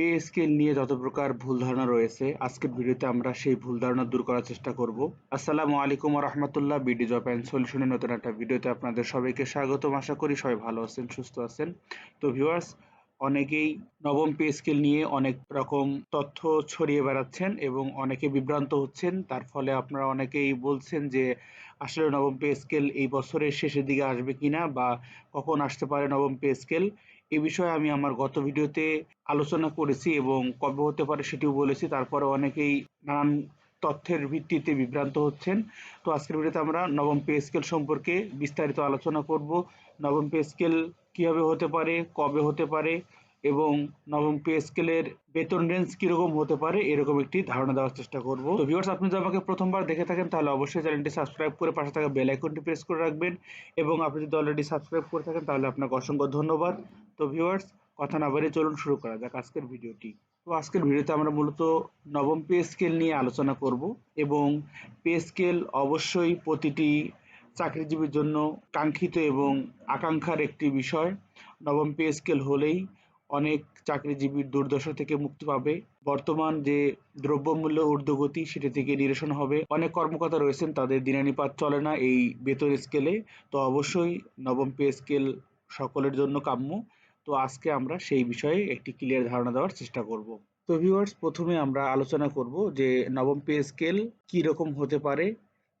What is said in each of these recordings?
Pay scale নিয়ে যত প্রকার ভুল ধারণা রয়েছে, আজকের ভিডিওতে আমরা সেই ভুল ধারণা দূর করার চেষ্টা করব। আসসালামু আলাইকুম রহমতুল্লাহ বিডি জব অ্যান্ড সলিউশনের নতুন একটা ভিডিওতে আপনাদের সবাইকে স্বাগতম। আশা করি সবাই ভালো আছেন, সুস্থ আছেন। তো ভিউয়ার্স অনেকেই নবম পে স্কেল নিয়ে অনেক রকম তথ্য ছড়িয়ে বেড়াচ্ছেন এবং অনেকে বিভ্রান্ত হচ্ছেন। তার ফলে আপনারা অনেকেই বলছেন যে, আসলে নবম পে স্কেল এই বছরের শেষের দিকে আসবে কিনা বা কখন আসতে পারে নবম পে স্কেল? এ বিষয়ে আমি আমার গত ভিডিওতে আলোচনা করেছি এবং কবে হতে পারে সেটিও বলেছি। তারপরে অনেকেই নানান তথ্যের ভিত্তিতে বিভ্রান্ত হচ্ছেন। তো আজকের ভিডিওতে আমরা নবম পে স্কেল সম্পর্কে বিস্তারিত আলোচনা করব। নবম পে স্কেল কীভাবে হতে পারে, কবে হতে পারে এবং নবম পে স্কেলের বেতন রেঞ্জ কীরকম হতে পারে, এরকম একটি ধারণা দেওয়ার চেষ্টা করব। তো ভিউয়ার্স আপনি যদি আমাকে প্রথমবার দেখে থাকেন, তাহলে অবশ্যই চ্যানেলটি সাবস্ক্রাইব করে পাশে থাকা বেল আইকনটি প্রেস করে রাখবেন এবং আপনি যদি অলরেডি সাবস্ক্রাইব করে থাকেন, তাহলে আপনাকে অসংখ্য ধন্যবাদ। তো ভিউয়ার্স কথা না বাড়িয়ে চলুন শুরু করা যাক আজকের ভিডিওটি। তো আজকের ভিডিওতে আমরা মূলত নবম পে স্কেল নিয়ে আলোচনা করব এবং পে স্কেল অবশ্যই প্রতিটি চাকরিজীবীর জন্য কাঙ্ক্ষিত এবং আকাঙ্ক্ষার একটি বিষয়। নবম পে স্কেল হলেই অনেক চাকরিজীবীর দুর্দশা থেকে মুক্তি পাবে। বর্তমান যে দ্রব্যমূল্য ঊর্ধ্বগতি, সেটা থেকে নিরসন হবে। অনেক কর্মকর্তা রয়েছেন, তাদের দিনানিপাত চলে না এই বেতন স্কেলে তো অবশ্যই নবম পে স্কেল সকলের জন্য কাম্য। তো আজকে আমরা সেই বিষয়ে একটি ক্লিয়ার ধারণা দেওয়ার চেষ্টা করব। তো ভিউয়ার্স প্রথমে আমরা আলোচনা করব যে নবম পে স্কেল কী রকম হতে পারে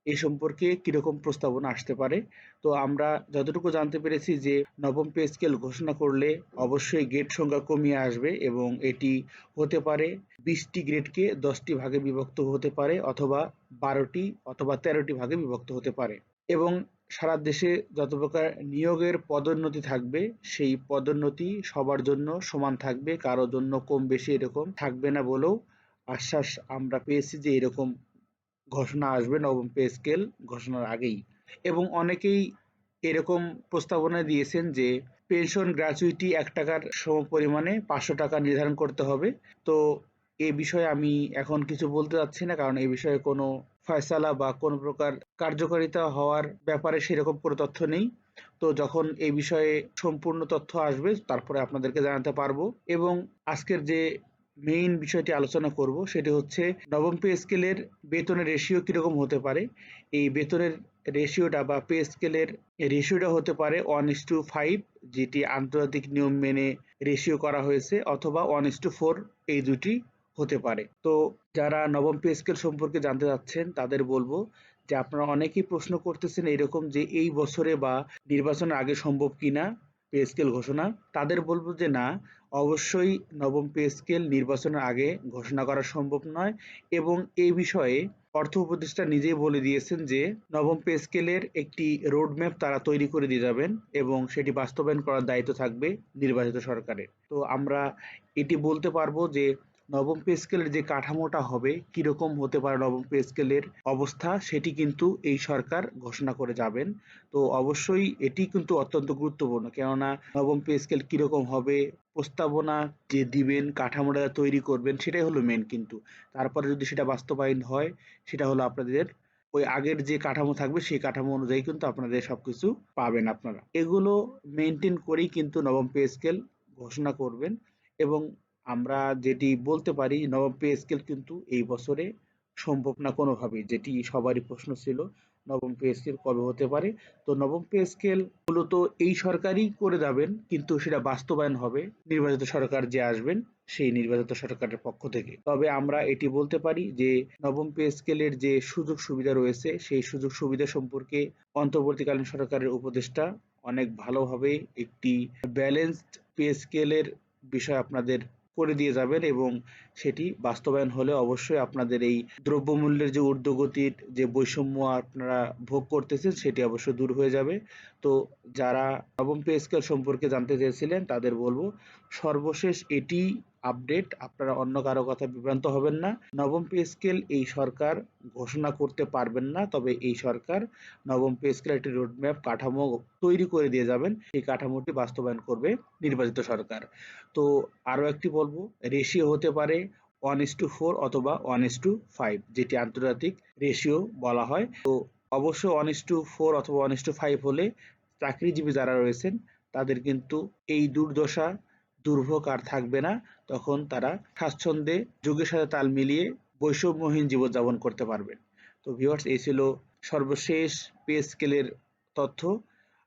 এ সম্পর্কে কীরকম প্রস্তাবনা আসতে পারে? তো আমরা যতটুকু জানতে পেরেছি যে, নবম পে স্কেল ঘোষণা করলে অবশ্যই গ্রেড সংখ্যা কমিয়ে আসবে এবং এটি হতে পারে বিশটি গ্রেডকে দশটি ভাগে বিভক্ত হতে পারে অথবা বারোটি অথবা তেরোটি ভাগে বিভক্ত হতে পারে। এবং সারা দেশে যত প্রকার নিয়োগের পদোন্নতি থাকবে, সেই পদোন্নতি সবার জন্য সমান থাকবে, কারও জন্য কম বেশি এরকম থাকবে না বলেও আশ্বাস আমরা পেয়েছি যে এরকম ঘোষণা আসবে নবম পে স্কেল ঘোষণার আগেই। এবং অনেকেই এরকম প্রস্তাবনা দিয়েছেন যে পেনশন গ্র্যাচুইটি এক টাকার সম পরিমাণে পাঁচশো টাকা নির্ধারণ করতে হবে। তো এ বিষয়ে আমি এখন কিছু বলতে চাচ্ছি না, কারণ এ বিষয়ে কোনো ফয়সালা বা কোনো প্রকার কার্যকারিতা হওয়ার ব্যাপারে সেরকম কোনো তথ্য নেই। তো যখন এই বিষয়ে সম্পূর্ণ তথ্য আসবে, তারপরে আপনাদেরকে জানাতে পারব। এবং আজকের যে মেইন বিষয়টি আলোচনা করব, সেটি হচ্ছে নবম পে স্কেলের বেতনের রেশিও কীরকম হতে পারে? এই বেতনের রেশিওটা বা পে স্কেলের রেশিওটা হতে পারে ওয়ান ইস টু ফাইভ যেটি আন্তর্জাতিক নিয়ম মেনে রেশিও করা হয়েছে, অথবা ওয়ান ইস টু ফোর এই দুটি হতে পারে। তো যারা নবম পে স্কেল সম্পর্কে জানতে চাচ্ছেন, তাদের বলব যে আপনারা অনেকেই প্রশ্ন করতেছেন এরকম যে এই বছরে বা নির্বাচনের আগে সম্ভব কিনা। পে স্কেল ঘোষণা। তাদের বলব যে, না, অবশ্যই নবম পে স্কেল নির্বাচনের আগে ঘোষণা করা সম্ভব নয় এবং এ বিষয়ে অর্থ উপদেষ্টা নিজেই বলে দিয়েছেন যে, নবম পে স্কেলের একটি রোডম্যাপ তারা তৈরি করে দিয়ে যাবেন এবং সেটি বাস্তবায়ন করার দায়িত্ব থাকবে নির্বাচিত সরকারের। তো আমরা এটি বলতে পারব যে নবম পে স্কেলের যে কাঠামোটা হবে, কীরকম হতে পারে নবম পে স্কেলের অবস্থা, সেটি কিন্তু এই সরকার ঘোষণা করে যাবেন। তো অবশ্যই এটি কিন্তু অত্যন্ত গুরুত্বপূর্ণ। কেননা নবম পে স্কেল কীরকম হবে, প্রস্তাবনা যে দিবেন, কাঠামোটা তৈরি করবেন, সেটাই হলো মেন কিন্তু। তারপরে যদি সেটা বাস্তবায়ন হয়, সেটা হলো আপনাদের ওই আগের যে কাঠামো থাকবে, সেই কাঠামো অনুযায়ী কিন্তু আপনাদের সবকিছু পাবেন আপনারা। এগুলো মেনটেন করেই কিন্তু নবম পে স্কেল ঘোষণা করবেন এবং আমরা যেটি বলতে পারি নবম পে স্কেল কিন্তু এই বছরে সম্ভব না কোনোভাবেই। যেটি সবারই প্রশ্ন ছিল নবম পে স্কেল কবে হতে পারে? তো নবম পে স্কেল মূলত এই সরকারই করে যাবেন, কিন্তু সেটা বাস্তবায়ন হবে। নির্বাচিত সরকার যে আসবেন, সেই নির্বাচিত সরকারের পক্ষ থেকে। তবে আমরা এটি বলতে পারি যে নবম পে স্কেলের যে সুযোগ সুবিধা রয়েছে, সেই সুযোগ সুবিধা সম্পর্কে অন্তর্বর্তীকালীন সরকারের উপদেষ্টা অনেক ভালোভাবে একটি ব্যালেন্সড পে স্কেলের বিষয় আপনাদের করে দিয়ে যাবেন এবং সেটি বাস্তবায়ন হলে অবশ্যই আপনাদের এই দ্রব্যমূল্যের যে ঊর্ধ্বগতির যে বৈষম্য আপনারা ভোগ করতেছেন, সেটি অবশ্যই দূর হয়ে যাবে। তো যারা নবম পে স্কেল সম্পর্কে জানতে চেয়েছিলেন, তাদের বলব সর্বশেষ এটি আপডেট, আপনারা অন্য কারও কথা বিভ্রান্ত হবেন না। নবম পে স্কেল এই সরকার ঘোষণা করতে পারবেন না, তবে এই সরকার নবম পে স্কেল একটি রোডম্যাপ কাঠামো তৈরি করে দিয়ে যাবেন। এই কাঠামোটি বাস্তবায়ন করবে নির্বাচিত সরকার। তো আরও একটি বলব, রেশিও হতে পারে ওয়ান ইস টু ফোর অথবা ওয়ান ইস টু ফাইভ, যেটি আন্তর্জাতিক রেশিও বলা হয়। তো অবশ্যই ওয়ান ইস টু ফোর অথবা ওয়ান ইস টু ফাইভ হলে চাকরিজীবী যারা রয়েছেন, তাদের কিন্তু এই দুর্দশা দুর্ভোগ আর থাকবে না, তখন তারা স্বাচ্ছন্দ্যে যুগের সাথে তাল মিলিয়ে বৈষম্যহীন জীবনযাপন করতে পারবেন তো ভিউয়ার্স এই ছিল সর্বশেষ পে স্কেলের তথ্য।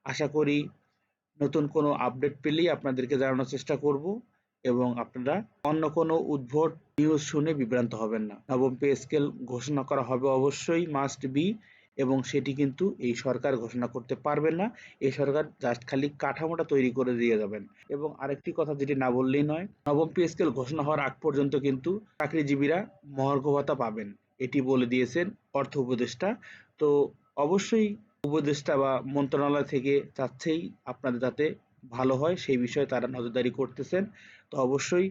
আশা করি নতুন কোনো আপডেট পেলেই আপনাদেরকে জানানোর চেষ্টা করব এবং আপনারা অন্য কোনো উদ্ভট নিউজ শুনে বিভ্রান্ত হবেন না। নবম পে স্কেল ঘোষণা করা হবে অবশ্যই মাস্ট বি এবং সেটি কিন্তু এই সরকার ঘোষণা করতে পারবেন না। এই সরকার জাস্ট খালি কাঠামোটা তৈরি করে দিয়ে যাবেন। এবং আরেকটি কথা যেটি না বললেই নয়, নবম পে স্কেল ঘোষণা হওয়ার আগ পর্যন্ত কিন্তু চাকরিজীবীরা মহার্ঘ ভাতা পাবেন। এটি বলে দিয়েছেন অর্থ উপদেষ্টা। তো অবশ্যই উপদেষ্টা বা মন্ত্রণালয় থেকে চাচ্ছেই আপনাদের যাতে ভালো হয়, সেই বিষয়ে তারা নজরদারি করতেছেন। তো অবশ্যই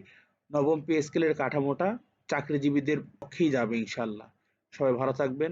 নবম পে স্কেলের কাঠামোটা চাকরিজীবীদের পক্ষেই যাবে ইনশাল্লাহ সবাই ভালো থাকবেন।